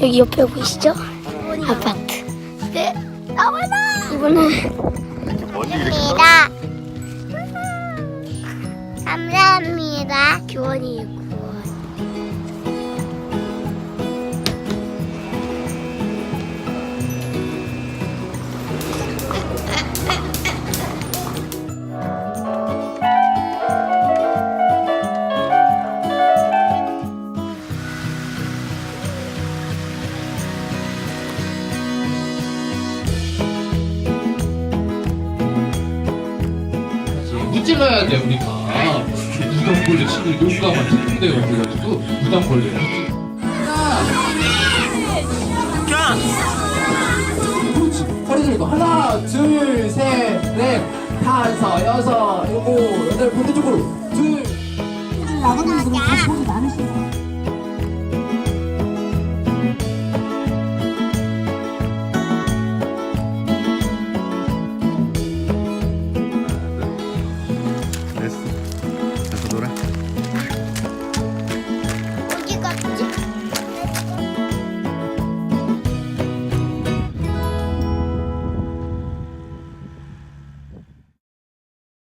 여기 옆에 보이시죠? 아파트. 네, 나와라. 이번엔 감사합니다. 감사합니다. 교원이에요. 교원. 무찔러야 돼 우리가. 무당벌레 친구 용감한 친구인데요 그래가지고 무당벌레. 그렇지. 허리 들고 하나 둘셋넷. 다섯 여섯 일곱 여덟 반대쪽으로. 둘. 나가자. Yes.